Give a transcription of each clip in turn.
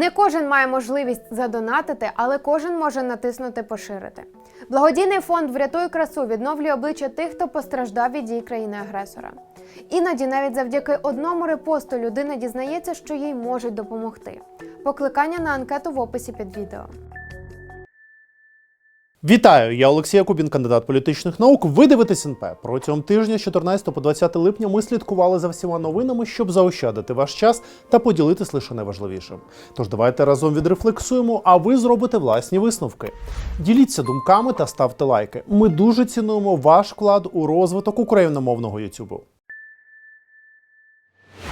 Не кожен має можливість задонатити, але кожен може натиснути поширити. Благодійний фонд Врятуй красу відновлює обличчя тих, хто постраждав від дій країни-агресора. Іноді навіть завдяки одному репосту людина дізнається, що їй можуть допомогти. Покликання на анкету в описі під відео. Вітаю, я Олексій Якубін, кандидат політичних наук. Ви дивитесь НП. Протягом тижня з 14 по 20 липня ми слідкували за всіма новинами, щоб заощадити ваш час та поділитись лише найважливішим. Тож давайте разом відрефлексуємо, а ви зробите власні висновки. Діліться думками та ставте лайки. Ми дуже цінуємо ваш вклад у розвиток україномовного Ютубу.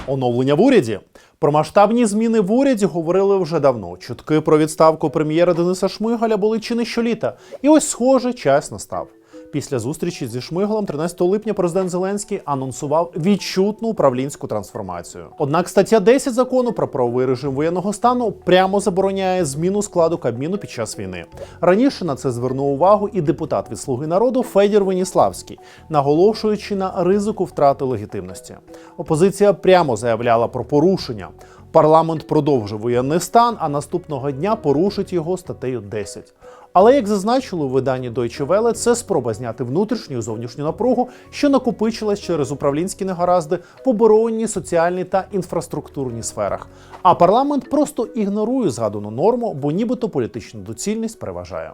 Оновлення в уряді. Про масштабні зміни в уряді говорили вже давно. Чутки про відставку прем'єра Дениса Шмигаля були чи не щоліта. І ось, схоже, час настав. Після зустрічі зі Шмигалем 13 липня президент Зеленський анонсував відчутну управлінську трансформацію. Однак стаття 10 закону про правовий режим воєнного стану прямо забороняє зміну складу Кабміну під час війни. Раніше на це звернув увагу і депутат від Слуги народу Федір Веніславський, наголошуючи на ризику втрати легітимності. Опозиція прямо заявляла про порушення. Парламент продовжив воєнний стан, а наступного дня порушить його статтею 10. Але як зазначили у виданні Deutsche Welle, це спроба зняти внутрішню і зовнішню напругу, що накопичилась через управлінські негаразди в оборонній, соціальній та інфраструктурній сферах. А парламент просто ігнорує згадану норму, бо нібито політична доцільність переважає.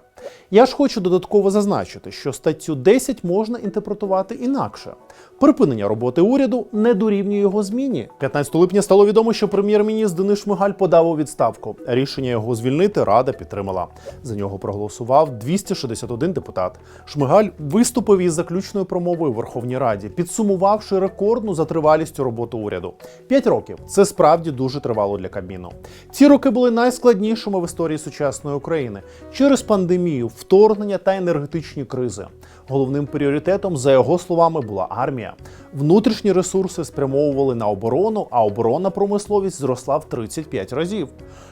Я ж хочу додатково зазначити, що статтю 10 можна інтерпретувати інакше. Припинення роботи уряду не дорівнює його зміні. 15 липня стало відомо, що прем'єр-міністр Денис Шмигаль подав у відставку. Рішення його звільнити Рада підтримала. За нього проголосував 261 депутат. Шмигаль виступив із заключною промовою в Верховній Раді, підсумувавши рекордну за тривалістю роботу уряду. П'ять років це справді дуже тривало для Кабміну. Ці роки були найскладнішими в історії сучасної України через пандемію, вторгнення та енергетичні кризи. Головним пріоритетом, за його словами, була армія. Внутрішні ресурси спрямовували на оборону, а оборонна промисловість зросла в 35 разів.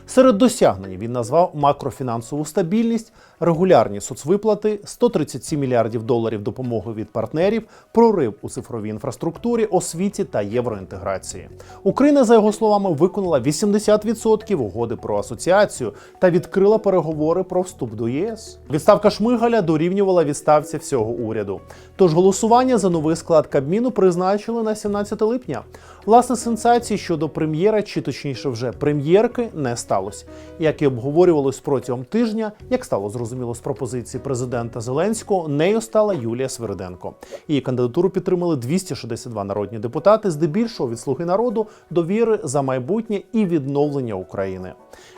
Серед досягнень він назвав макрофінансову стабільність, регулярні соцвиплати, 137 мільярдів доларів допомоги від партнерів, прорив у цифровій інфраструктурі, освіті та євроінтеграції. Україна, за його словами, виконала 80% угоди про асоціацію та відкрила переговори про вступ до ЄС. Відставка Шмигаля дорівнювала відставці всього уряду. Тож голосування за новий склад Кабміну призначили на 17 липня. Власне, сенсації щодо прем'єра, чи точніше вже прем'єрки, не сталося. Як і обговорювалось протягом тижня, як стало зрозуміло з пропозиції президента Зеленського, нею стала Юлія Свириденко. Її кандидатуру підтримали 262 народні депутати, здебільшого від слуги народу, довіри за майбутнє і відновлення України.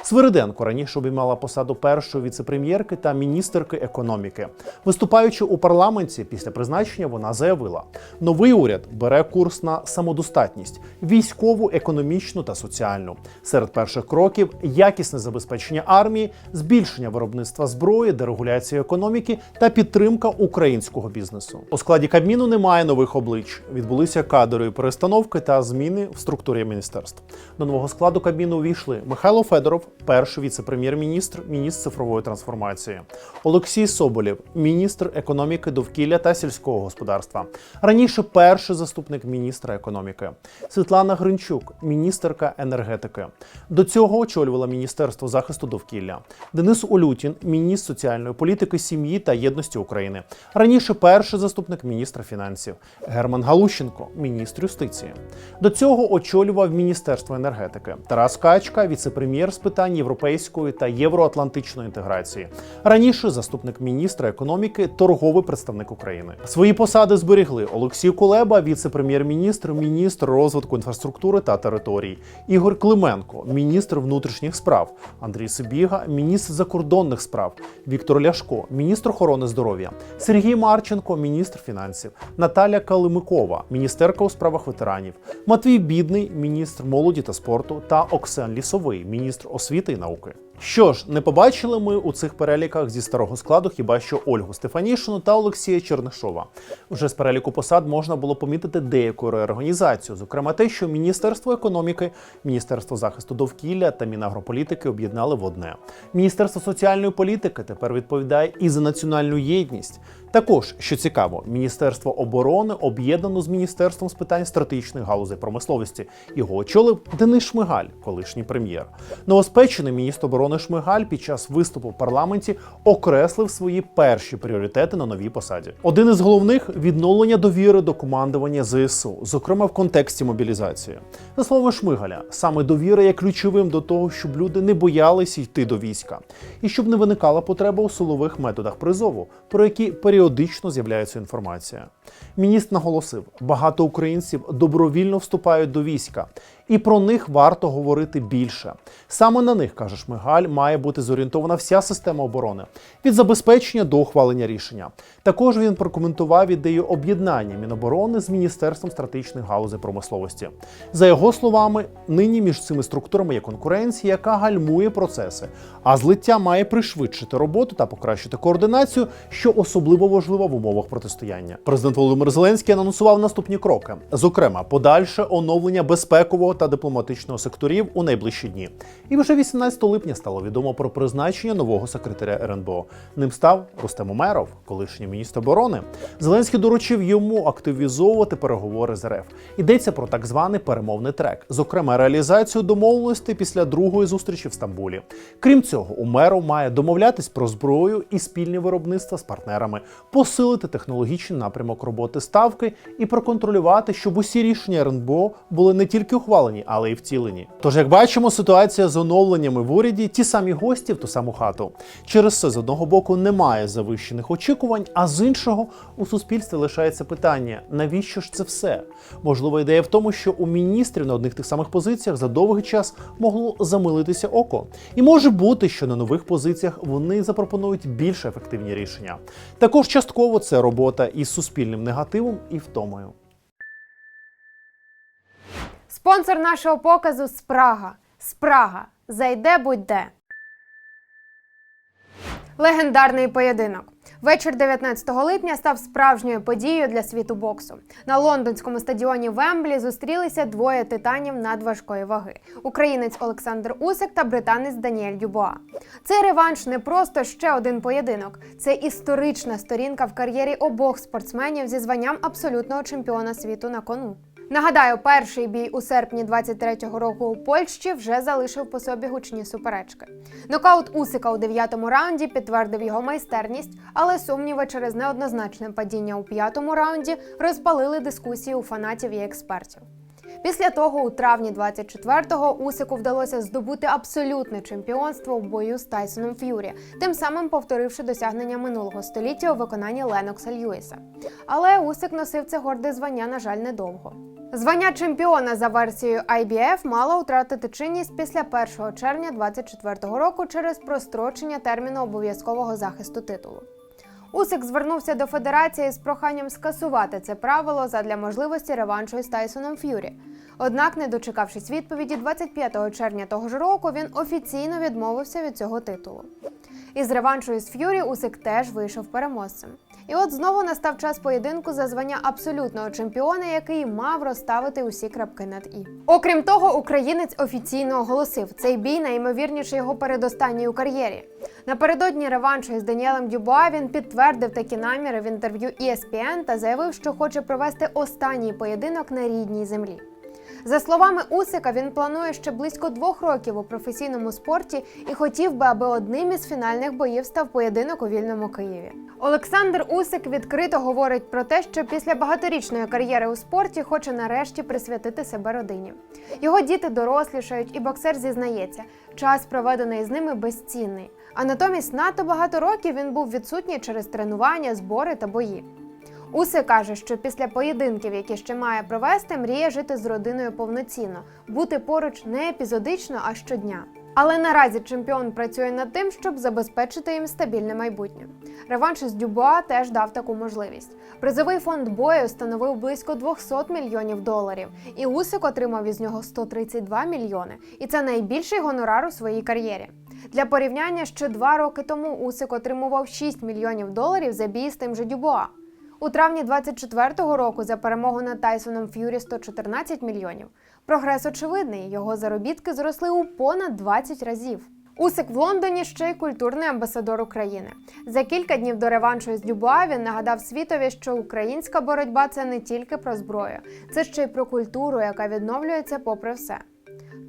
Свириденко раніше обіймала посаду першої віцепрем'єрки та міністерки економіки. Виступаючи у парламенті після призначення, вона заявила: новий уряд бере курс на самодостатність військову, економічну та соціальну. Серед перших кроків якісне забезпечення армії, збільшення виробництва зброї, дерегуляція економіки та підтримка українського бізнесу. У складі Кабміну немає нових облич. Відбулися кадрові перестановки та зміни в структурі міністерств. До нового складу Кабміну увійшли Михайло Федоров, перший віце-прем'єр-міністр, міністр цифрової трансформації, Олексій Соболєв, міністр економіки, довкілля та сільського господарства. Раніше перший заступник міністра економіки, Світлана Гринчук, міністерка енергетики. До цього очолювала Міністерство захисту довкілля. Денис Улютін, міністр соціальної політики, сім'ї та єдності України. Раніше перший заступник міністра фінансів. Герман Галущенко, міністр юстиції. До цього очолював Міністерство енергетики. Тарас Качка, віце-прем'єр з питань європейської та євроатлантичної інтеграції. Раніше заступник міністра економіки, торговий представник України. Свої посади зберігли Олексій Кулеба, віце-прем'єр-міністр, міністр розвитку інфраструктури та територій, Ігор Клименко, міністр внутрішніх справ, Андрій Сибіга, міністр закордонних справ, Віктор Ляшко, міністр охорони здоров'я, Сергій Марченко, міністр фінансів, Наталя Калимикова, міністерка у справах ветеранів, Матвій Бідний, міністр молоді та спорту, та Оксен Лісовий, міністр освіти і науки. Що ж, не побачили ми у цих переліках зі старого складу хіба що Ольгу Стефанішину та Олексія Чернишова. Вже з переліку посад можна було помітити деяку реорганізацію, зокрема те, що Міністерство економіки, Міністерство захисту довкілля та Мінагрополітики об'єднали в одне. Міністерство соціальної політики тепер відповідає і за національну єдність. Також, що цікаво, Міністерство оборони об'єднано з Міністерством з питань стратегічних галузей промисловості. Його очолив Денис Шмигаль, колишній прем'єр. Новоспечений міністр оборони Шмигаль під час виступу в парламенті окреслив свої перші пріоритети на новій посаді. Один із головних відновлення довіри до командування ЗСУ, зокрема в контексті мобілізації. За словами Шмигаля, саме довіра є ключовим до того, щоб люди не боялися йти до війська, і щоб не виникала потреба у силових методах призову, про які періодично з'являється інформація. Міністр наголосив, багато українців добровільно вступають до війська, і про них варто говорити більше. Саме на них, каже Шмигаль, має бути зорієнтована вся система оборони від забезпечення до ухвалення рішення. Також він прокоментував ідею об'єднання Міноборони з Міністерством стратегічних галузей промисловості. За його словами, нині між цими структурами є конкуренція, яка гальмує процеси, а злиття має пришвидшити роботу та покращити координацію, що особливо важливо в умовах протистояння. Президент Володимир Зеленський анонсував наступні кроки: зокрема, подальше оновлення безпекового та дипломатичного секторів у найближчі дні. І вже 18 липня стало відомо про призначення нового секретаря РНБО. Ним став Рустем Умеров, колишній міністр оборони. Зеленський доручив йому активізовувати переговори з РФ. Йдеться про так званий перемовний трек, зокрема реалізацію домовленостей після другої зустрічі в Стамбулі. Крім цього, Умеров має домовлятись про зброю і спільні виробництва з партнерами, посилити технологічний напрямок роботи ставки і проконтролювати, щоб усі рішення РНБО були не тільки ухвалені, але й втілені. Тож, як бачимо, ситуація з оновленнями в уряді ті самі гості в ту саму хату. Через це з одного боку немає завищених очікувань, а з іншого у суспільстві лишається питання: навіщо ж це все? Можливо, ідея в тому, що у міністрів на одних тих самих позиціях за довгий час могло замилитися око. І може бути, що на нових позиціях вони запропонують більш ефективні рішення. Також частково це робота із суспільним негативом і втомою. Спонсор нашого показу Спрага. Спрага. Зайде будь-де. Легендарний поєдинок. Вечір 19 липня став справжньою подією для світу боксу. На лондонському стадіоні Вемблі зустрілися двоє титанів надважкої ваги: українець Олександр Усик та британець Даніель Дюбоа. Цей реванш не просто ще один поєдинок, це історична сторінка в кар'єрі обох спортсменів зі званням абсолютного чемпіона світу на кону. Нагадаю, перший бій у серпні 23-го року у Польщі вже залишив по собі гучні суперечки. Нокаут Усика у дев'ятому раунді підтвердив його майстерність, але сумніви через неоднозначне падіння у п'ятому раунді розпалили дискусії у фанатів і експертів. Після того, у травні 24-го Усику вдалося здобути абсолютне чемпіонство в бою з Тайсоном Ф'юрі, тим самим повторивши досягнення минулого століття у виконанні Ленокса Льюіса. Але Усик носив це горде звання, на жаль, недовго. Звання чемпіона за версією IBF мало втратити чинність після 1 червня 24-го року через прострочення терміну обов'язкового захисту титулу. Усик звернувся до федерації з проханням скасувати це правило задля можливості реваншу із Тайсоном Ф'юрі. Однак, не дочекавшись відповіді, 25 червня того ж року він офіційно відмовився від цього титулу. Із реваншу із Ф'юрі Усик теж вийшов переможцем. І от знову настав час поєдинку за звання абсолютного чемпіона, який мав розставити усі крапки над і. Окрім того, українець офіційно оголосив цей бій найімовірніше його передостанній у кар'єрі. Напередодні реваншу із Даніелем Дюбуа він підтвердив такі наміри в інтерв'ю ESPN та заявив, що хоче провести останній поєдинок на рідній землі. За словами Усика, він планує ще близько двох років у професійному спорті і хотів би, аби одним із фінальних боїв став поєдинок у вільному Києві. Олександр Усик відкрито говорить про те, що після багаторічної кар'єри у спорті хоче нарешті присвятити себе родині. Його діти дорослішають, і боксер зізнається, час проведений з ними безцінний. А натомість надто багато років він був відсутній через тренування, збори та бої. Усе каже, що після поєдинків, які ще має провести, мріє жити з родиною повноцінно, бути поруч не епізодично, а щодня. Але наразі чемпіон працює над тим, щоб забезпечити їм стабільне майбутнє. Реванш із Дюбуа теж дав таку можливість. Призовий фонд бою становив близько 200 мільйонів доларів, і Усик отримав із нього 132 мільйони. І це найбільший гонорар у своїй кар'єрі. Для порівняння ще два роки тому Усик отримував 6 мільйонів доларів за бій з тим же Дюбуа. У травні 24-го року за перемогу над Тайсоном Ф'юрі 114 мільйонів. Прогрес очевидний. Його заробітки зросли у понад 20 разів. Усик в Лондоні ще й культурний амбасадор України. За кілька днів до реваншу із Дюбуа він нагадав світові, що українська боротьба це не тільки про зброю, це ще й про культуру, яка відновлюється попри все.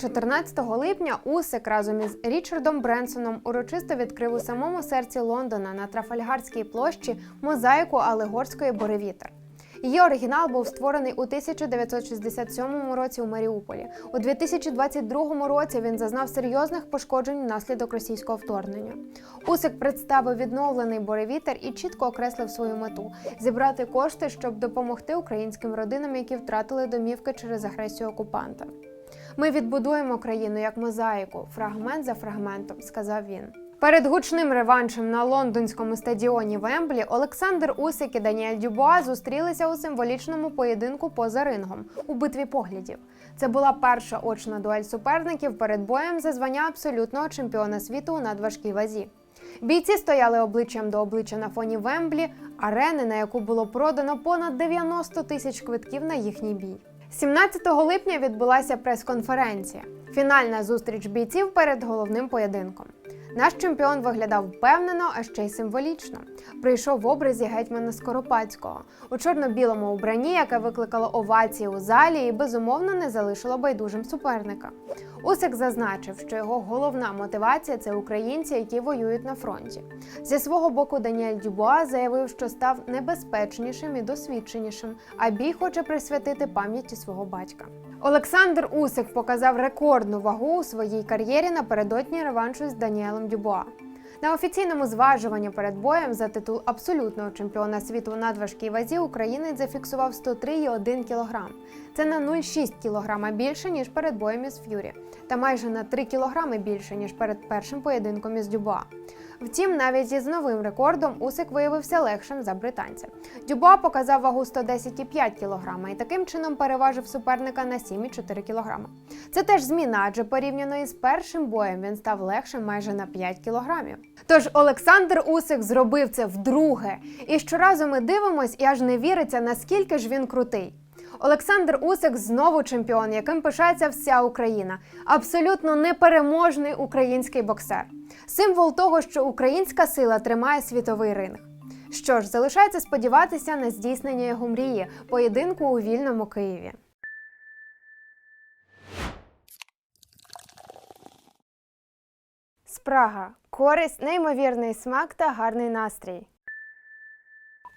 14 липня Усик разом із Річардом Бренсоном урочисто відкрив у самому серці Лондона на Трафальгарській площі мозаїку Алегорської буревітер. Її оригінал був створений у 1967 році у Маріуполі. У 2022 році він зазнав серйозних пошкоджень внаслідок російського вторгнення. Усик представив відновлений буревітер і чітко окреслив свою мету зібрати кошти, щоб допомогти українським родинам, які втратили домівки через агресію окупанта. Ми відбудуємо країну як мозаїку, фрагмент за фрагментом, сказав він. Перед гучним реваншем на лондонському стадіоні Вемблі Олександр Усик і Даніель Дюбуа зустрілися у символічному поєдинку поза рингом у битві поглядів. Це була перша очна дуель суперників перед боєм за звання абсолютного чемпіона світу у надважкій вазі. Бійці стояли обличчям до обличчя на фоні Вемблі, арени, на яку було продано понад 90 тисяч квитків на їхній бій. 17 липня відбулася прес-конференція. Фінальна зустріч бійців перед головним поєдинком. Наш чемпіон виглядав впевнено, а ще й символічно. Прийшов в образі гетьмана Скоропадського у чорно-білому убранні, яке викликало овації у залі і безумовно не залишило байдужим суперника. Усик зазначив, що його головна мотивація це українці, які воюють на фронті. Зі свого боку, Даніель Дюбуа заявив, що став небезпечнішим і досвідченішим, а бій хоче присвятити пам'яті свого батька. Олександр Усик показав рекордну вагу у своїй кар'єрі напередодні реваншу з Даніелем Дюбуа. На офіційному зважуванні перед боєм за титул абсолютного чемпіона світу у надважкій вазі українець зафіксував 103,1 кг. Це на 0,6 кг більше ніж перед боєм із Ф'юрі, та майже на 3 кг більше ніж перед першим поєдинком із Дюбуа. Втім, навіть із новим рекордом Усик виявився легшим за британця. Дюбуа показав вагу 110,5 кг і таким чином переважив суперника на 7,4 кг. Це теж зміна, адже порівняно із першим боєм він став легшим майже на 5 кг. Тож Олександр Усик зробив це вдруге. І щоразу ми дивимось і аж не віриться, наскільки ж він крутий. Олександр Усик знову чемпіон, яким пишається вся Україна. Абсолютно непереможний український боксер. Символ того, що українська сила тримає світовий ринг. Що ж, залишається сподіватися на здійснення його мрії поєдинку у вільному Києві. Спрага, користь, неймовірний смак та гарний настрій.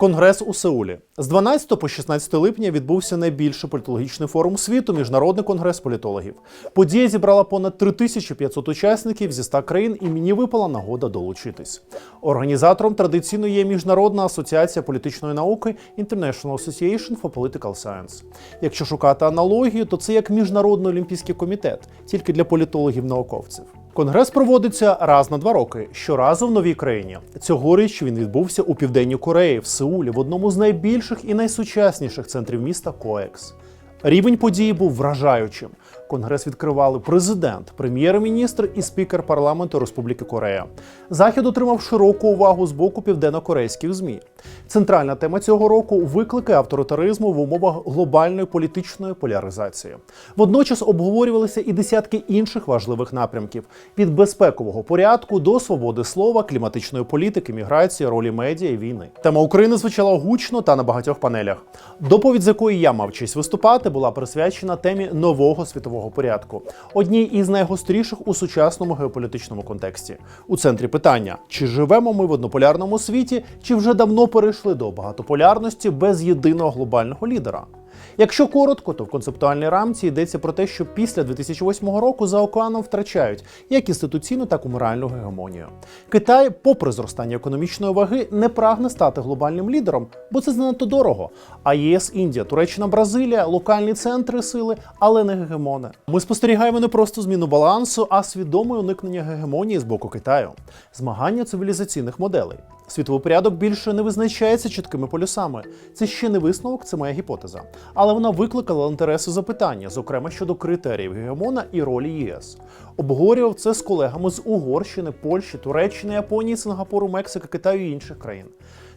Конгрес у Сеулі з 12 по 16 липня відбувся найбільший політологічний форум світу міжнародний конгрес політологів. Подія зібрала понад 3500 учасників зі 100 країн, і мені випала нагода долучитись. Організатором традиційно є міжнародна асоціація політичної науки International Association for Political Science. Якщо шукати аналогію, то це як міжнародний олімпійський комітет, тільки для політологів-науковців. Конгрес проводиться раз на два роки, щоразу в новій країні. Цьогоріч він відбувся у південній Кореї, в Сеулі, в одному з найбільших і найсучасніших центрів міста Коекс. Рівень події був вражаючим. Конгрес відкривали президент, прем'єр-міністр і спікер парламенту Республіки Корея. Захід отримав широку увагу з боку південно-корейських змі. Центральна тема цього року виклики авторитаризму в умовах глобальної політичної поляризації. Водночас обговорювалися і десятки інших важливих напрямків: від безпекового порядку до свободи слова, кліматичної політики, міграції, ролі медіа і війни. Тема України звучала гучно та на багатьох панелях. Доповідь, з якої я мав честь виступати, була присвячена темі нового світового порядку, одній із найгостріших у сучасному геополітичному контексті. У центрі питання: чи живемо ми в однополярному світі, чи вже давно перейшли до багатополярності без єдиного глобального лідера? Якщо коротко, то в концептуальній рамці йдеться про те, що після 2008 року за океаном втрачають як інституційну, так і моральну гегемонію. Китай, попри зростання економічної ваги, не прагне стати глобальним лідером, бо це занадто дорого. А ЄС, Індія, Туреччина, Бразилія локальні центри сили, але не гегемони. Ми спостерігаємо не просто зміну балансу, а свідоме уникнення гегемонії з боку Китаю, змагання цивілізаційних моделей. Світовий порядок більше не визначається чіткими полюсами. Це ще не висновок, це моя гіпотеза. Але вона викликала інтереси запитання, зокрема щодо критеріїв гегемона і ролі ЄС. Обговорював це з колегами з Угорщини, Польщі, Туреччини, Японії, Сингапуру, Мексики, Китаю і інших країн.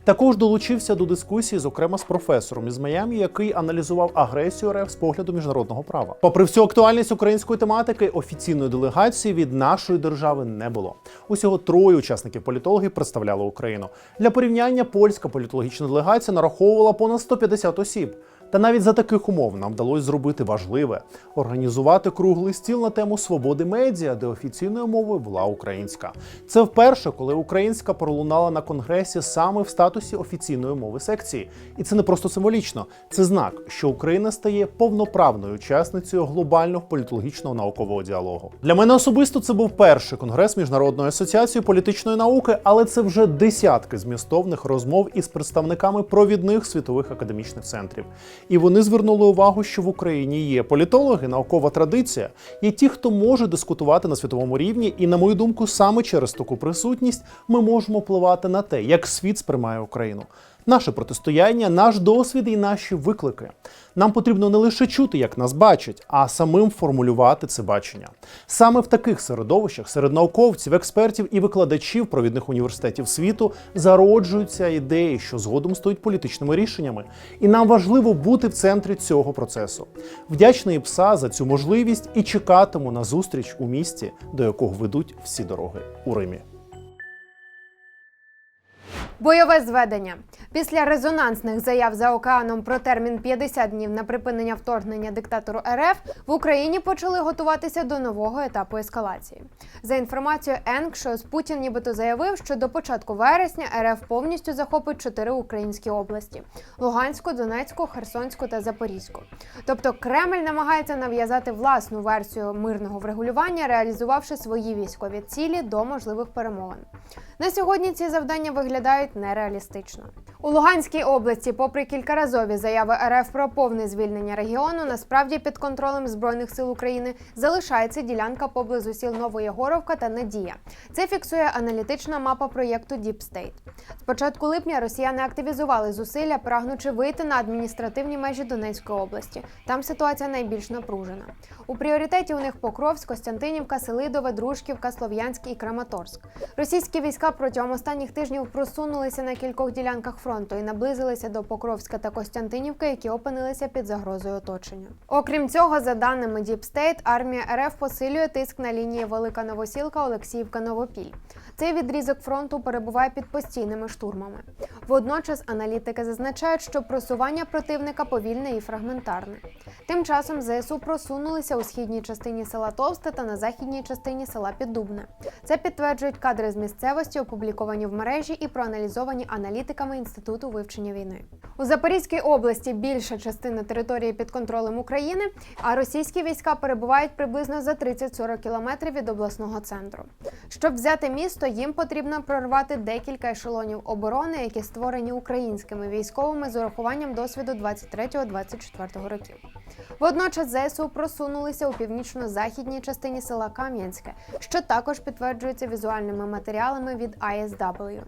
Також долучився до дискусії, зокрема з професором із Майамі, який аналізував агресію РФ з погляду міжнародного права. Попри всю актуальність української тематики, офіційної делегації від нашої держави не було. Усього троє учасників політологів представляли Україну. Для порівняння польська політологічна делегація нараховувала понад 150 осіб. Та навіть за таких умов нам вдалося зробити важливе організувати круглий стіл на тему свободи медіа, де офіційною мовою була українська. Це вперше, коли українська пролунала на конгресі саме в статусі офіційної мови секції. І це не просто символічно, це знак, що Україна стає повноправною учасницею глобального політологічного наукового діалогу. Для мене особисто це був перший конгрес міжнародної асоціації політичної науки, але це вже десятки змістовних розмов із представниками провідних світових академічних центрів. І вони звернули увагу, що в Україні є політологи, наукова традиція, є ті, хто може дискутувати на світовому рівні. І, на мою думку, саме через таку присутність ми можемо впливати на те, як світ сприймає Україну. Наше протистояння, наш досвід і наші виклики. Нам потрібно не лише чути, як нас бачать, а самим формулювати це бачення. Саме в таких середовищах, серед науковців, експертів і викладачів провідних університетів світу зароджуються ідеї, що згодом стають політичними рішеннями. І нам важливо бути в центрі цього процесу. Вдячний ПСА за цю можливість і чекатиму на зустріч у місті, до якого ведуть всі дороги у Римі. Бойове зведення після резонансних заяв за океаном про термін 50 днів на припинення вторгнення диктатору РФ в Україні почали готуватися до нового етапу ескалації. За інформацією Енкшос, Путін нібито заявив, що до початку вересня РФ повністю захопить чотири українські області: Луганську, Донецьку, Херсонську та Запорізьку. Тобто Кремль намагається нав'язати власну версію мирного врегулювання, реалізувавши свої військові цілі до можливих перемовин. На сьогодні ці завдання виглядають нереалістично. У Луганській області, попри кількаразові заяви РФ про повне звільнення регіону, насправді під контролем збройних сил України залишається ділянка поблизу сіл Новоєгоровка та Надія. Це фіксує аналітична мапа проєкту Deep State. З початку липня росіяни активізували зусилля, прагнучи вийти на адміністративні межі Донецької області. Там ситуація найбільш напружена. У пріоритеті у них Покровськ, Костянтинівка, Селидове, Дружківка, Слов'янськ і Краматорськ. Російські війська протягом останніх тижнів просунулися на кількох ділянках фронту і наблизилися до Покровська та Костянтинівки, які опинилися під загрозою оточення. Окрім цього, за даними Deep State, армія РФ посилює тиск на лінії Велика Новосілка, Олексіївка, Новопіль. Цей відрізок фронту перебуває під постійними штурмами. Водночас аналітики зазначають, що просування противника повільне і фрагментарне. Тим часом ЗСУ просунулися у східній частині села Товсте та на західній частині села Піддубне. Це підтверджують кадри з місцевості, опубліковані в мережі і проаналізовані аналітиками Інституту вивчення війни. У Запорізькій області більша частина території під контролем України, а російські війська перебувають приблизно за 30-40 кілометрів від обласного центру. Щоб взяти місто, їм потрібно прорвати декілька ешелонів оборони, які створені українськими військовими з урахуванням досвіду 23-24 років. Водночас ЗСУ просунулися у північно-західній частині села Кам'янське, що також підтверджується візуальними матеріалами від ISW.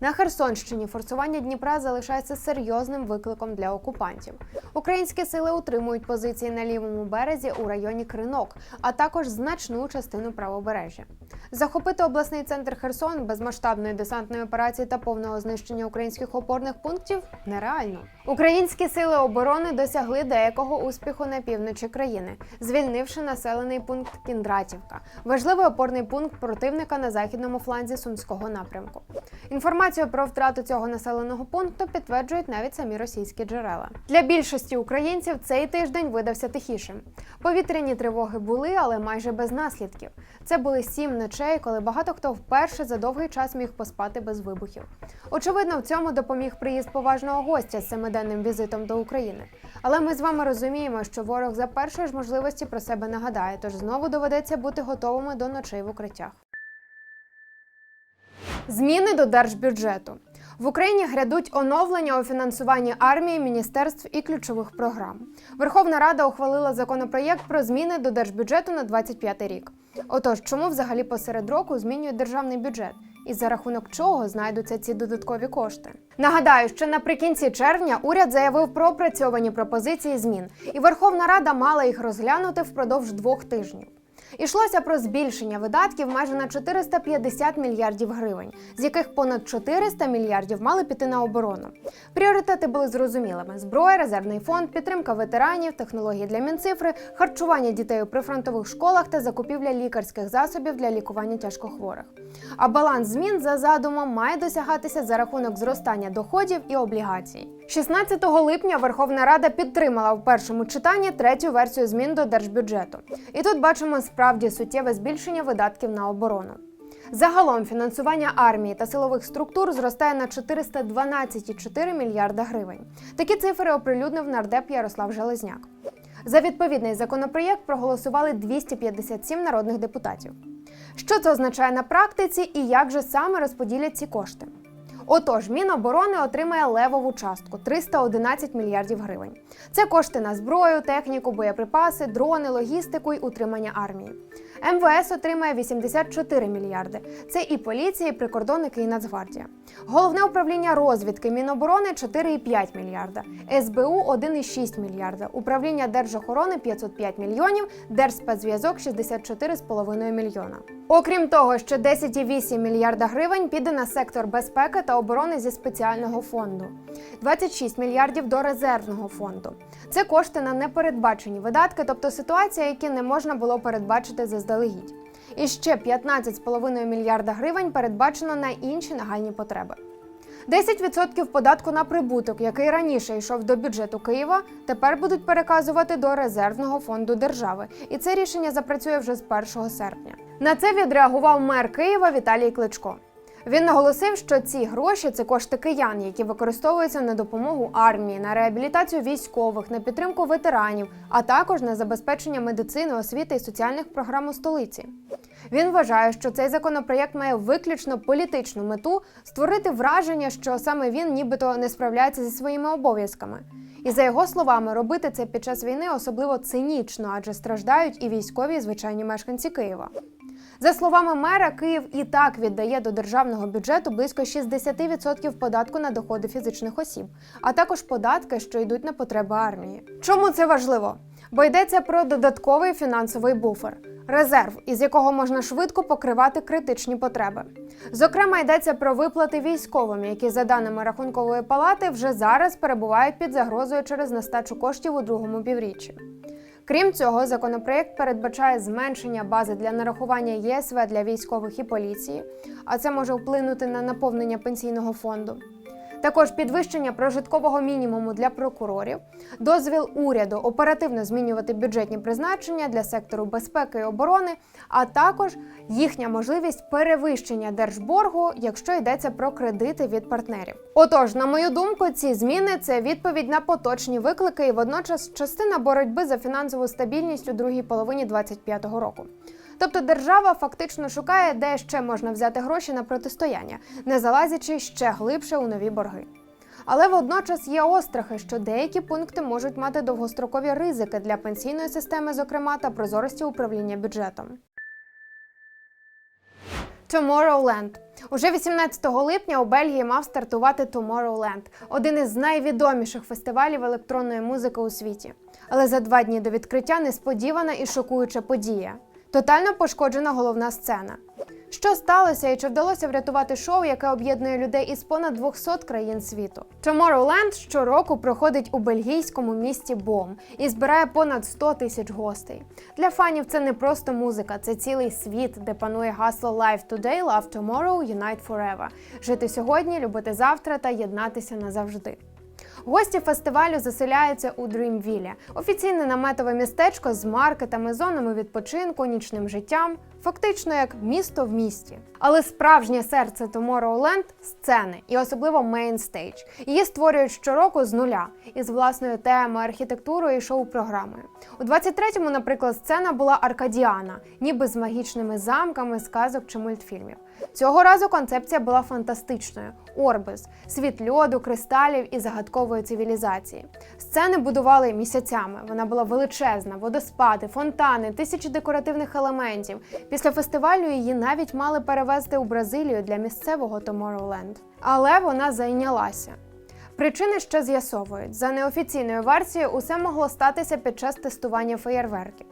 На Херсонщині форсування Дніпра залишається серйозним викликом для окупантів. Українські сили утримують позиції на лівому березі у районі Кринок, а також значну частину правобережжя. Захопити обласний центр Херсон без масштабної десантної операції та повного знищення українських опорних пунктів нереально. Українські сили оборони досягли деякого успіху на півночі країни, звільнивши населений пункт Кіндратівка, важливий опорний пункт противника на західному фланзі сумського напрямку. Інформацію про втрату цього населеного пункту підтверджують навіть самі російські джерела. Для більшості українців цей тиждень видався тихішим. Повітряні тривоги були, але майже без наслідків. Це були сім ночей, коли багато хто вперше за довгий час міг поспати без вибухів. Очевидно, в цьому допоміг приїзд поважного гостя з семиденним візитом до України. Але ми з вами розуміємо, що ворог за першої ж можливості про себе нагадає, тож знову доведеться бути готовими до ночей в укриттях. Зміни до держбюджету. В Україні грядуть оновлення у фінансуванні армії, міністерств і ключових програм. Верховна Рада ухвалила законопроєкт про зміни до держбюджету на 25 рік. Отож, чому взагалі посеред року змінюють державний бюджет? І за рахунок чого знайдуться ці додаткові кошти? Нагадаю, що наприкінці червня уряд заявив про опрацьовані пропозиції змін, і Верховна Рада мала їх розглянути впродовж двох тижнів. Ішлося про збільшення видатків майже на 450 мільярдів гривень, з яких понад 400 мільярдів мали піти на оборону. Пріоритети були зрозумілими: зброя, резервний фонд, підтримка ветеранів, технології для мінцифри, харчування дітей у прифронтових школах та закупівля лікарських засобів для лікування тяжкохворих. А баланс змін за задумом має досягатися за рахунок зростання доходів і облігацій. 16 липня Верховна Рада підтримала в першому читанні третю версію змін до держбюджету. І тут бачимо справді суттєве збільшення видатків на оборону. Загалом фінансування армії та силових структур зростає на 412,4 мільярда гривень. Такі цифри оприлюднив нардеп Ярослав Железняк. За відповідний законопроєкт проголосували 257 народних депутатів. Що це означає на практиці і як же саме розподілять ці кошти? Отож, Міноборони отримає левову частку 311 мільярдів гривень. Це кошти на зброю, техніку, боєприпаси, дрони, логістику й утримання армії. МВС отримає 84 мільярди. Це і поліція, і прикордонники, і Нацгвардія. Головне управління розвідки Міноборони 4,5 мільярда, СБУ 1,6 мільярда, управління держохорони 505 мільйонів, Держспецзв'язок 64,5 мільйона. Окрім того, ще 10,8 мільярда гривень піде на сектор безпеки та оборони зі спеціального фонду, 26 мільярдів до резервного фонду. Це кошти на непередбачені видатки, тобто ситуація, які не можна було передбачити заздалегідь. І ще 15,5 мільярда гривень передбачено на інші нагальні потреби. 10% податку на прибуток, який раніше йшов до бюджету Києва, тепер будуть переказувати до резервного фонду держави, і це рішення запрацює вже з 1 серпня. На це відреагував мер Києва Віталій Кличко. Він наголосив, що ці гроші це кошти киян, які використовуються на допомогу армії, на реабілітацію військових, на підтримку ветеранів, а також на забезпечення медицини, освіти і соціальних програм у столиці. Він вважає, що цей законопроєкт має виключно політичну мету створити враження, що саме він нібито не справляється зі своїми обов'язками. І за його словами, робити це під час війни особливо цинічно, адже страждають і військові, і звичайні мешканці Києва. За словами мера, Київ і так віддає до державного бюджету близько 60% податку на доходи фізичних осіб, а також податки, що йдуть на потреби армії. Чому це важливо? Бо йдеться про додатковий фінансовий буфер. Резерв, із якого можна швидко покривати критичні потреби. Зокрема, йдеться про виплати військовим, які, за даними рахункової палати, вже зараз перебувають під загрозою через нестачу коштів у другому півріччі. Крім цього, законопроект передбачає зменшення бази для нарахування ЄСВ для військових і поліції, а це може вплинути на наповнення пенсійного фонду. Також підвищення прожиткового мінімуму для прокурорів, дозвіл уряду оперативно змінювати бюджетні призначення для сектору безпеки і оборони, а також їхня можливість перевищення держборгу, якщо йдеться про кредити від партнерів. Отож, на мою думку, ці зміни це відповідь на поточні виклики і водночас частина боротьби за фінансову стабільність у другій половині 2025 року. Тобто держава фактично шукає, де ще можна взяти гроші на протистояння, не залазячи ще глибше у нові борги. Але водночас є острахи, що деякі пункти можуть мати довгострокові ризики для пенсійної системи, зокрема, та прозорості управління бюджетом. Tomorrowland. Уже 18 липня у Бельгії мав стартувати Tomorrowland – один із найвідоміших фестивалів електронної музики у світі. Але за два дні до відкриття несподівана і шокуюча подія. Тотально пошкоджена головна сцена. Що сталося і чи вдалося врятувати шоу, яке об'єднує людей із понад 200 країн світу? Tomorrowland щороку проходить у бельгійському місті Бом і збирає понад 100 тисяч гостей. Для фанів це не просто музика, це цілий світ, де панує гасло Live Today, Love Tomorrow, Unite Forever. Жити сьогодні, любити завтра та єднатися назавжди. Гості фестивалю заселяються у Дрімвілі, офіційне наметове містечко з маркетами, зонами відпочинку, нічним життям, фактично як місто в місті. Але справжнє серце Tomorrowland – сцени, і особливо мейнстейдж. Її створюють щороку з нуля із власною темою, архітектурою і шоу-програмою. У 23-му, наприклад, сцена була Аркадіана, ніби з магічними замками, сказок чи мультфільмів. Цього разу концепція була фантастичною: Орбис, світ льоду, кристалів і загадкової цивілізації. Сцени будували місяцями. Вона була величезна, водоспади, фонтани, тисячі декоративних елементів. Після фестивалю її навіть мали перевезти у Бразилію для місцевого Tomorrowland. Але вона зайнялася. Причини ще з'ясовують. За неофіційною версією, усе могло статися під час тестування феєрверків.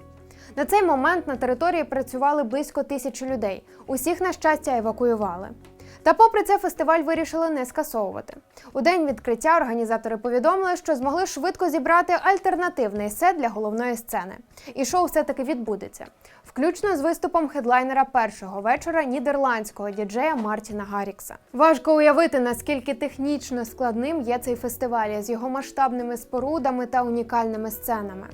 На цей момент на території працювали близько тисячі людей. Усіх, на щастя, евакуювали. Та попри це фестиваль вирішили не скасовувати. У день відкриття організатори повідомили, що змогли швидко зібрати альтернативний сет для головної сцени. І шоу все-таки відбудеться, включно з виступом хедлайнера першого вечора нідерландського діджея Мартіна Гаррікса. Важко уявити, наскільки технічно складним є цей фестиваль з його масштабними спорудами та унікальними сценами.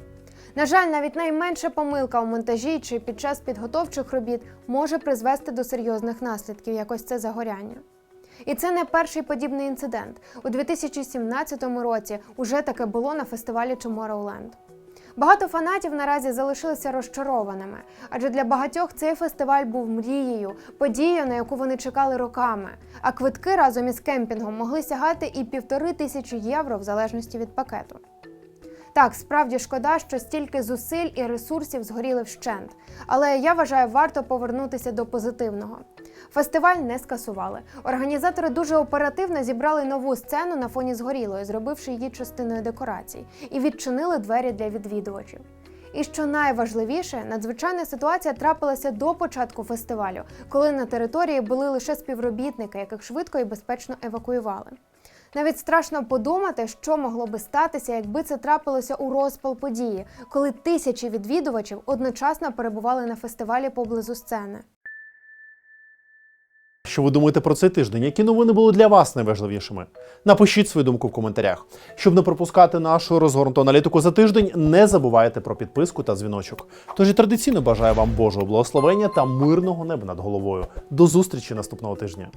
На жаль, навіть найменша помилка у монтажі чи під час підготовчих робіт може призвести до серйозних наслідків, як ось це загоряння. І це не перший подібний інцидент. У 2017 році уже таке було на фестивалі Tomorrowland. Багато фанатів наразі залишилися розчарованими, адже для багатьох цей фестиваль був мрією, подією, на яку вони чекали роками. А квитки разом із кемпінгом могли сягати і півтори тисячі євро в залежності від пакету. Так, справді шкода, що стільки зусиль і ресурсів згоріли вщент. Але я вважаю, варто повернутися до позитивного. Фестиваль не скасували. Організатори дуже оперативно зібрали нову сцену на фоні згорілої, зробивши її частиною декорацій, і відчинили двері для відвідувачів. І що найважливіше, надзвичайна ситуація трапилася до початку фестивалю, коли на території були лише співробітники, яких швидко і безпечно евакуювали. Навіть страшно подумати, що могло би статися, якби це трапилося у розпал події, коли тисячі відвідувачів одночасно перебували на фестивалі поблизу сцени. Що ви думаєте про цей тиждень? Які новини були для вас найважливішими? Напишіть свою думку в коментарях. Щоб не пропускати нашу розгорнуту аналітику за тиждень, не забувайте про підписку та дзвіночок. Тож і традиційно бажаю вам Божого благословення та мирного неба над головою. До зустрічі наступного тижня.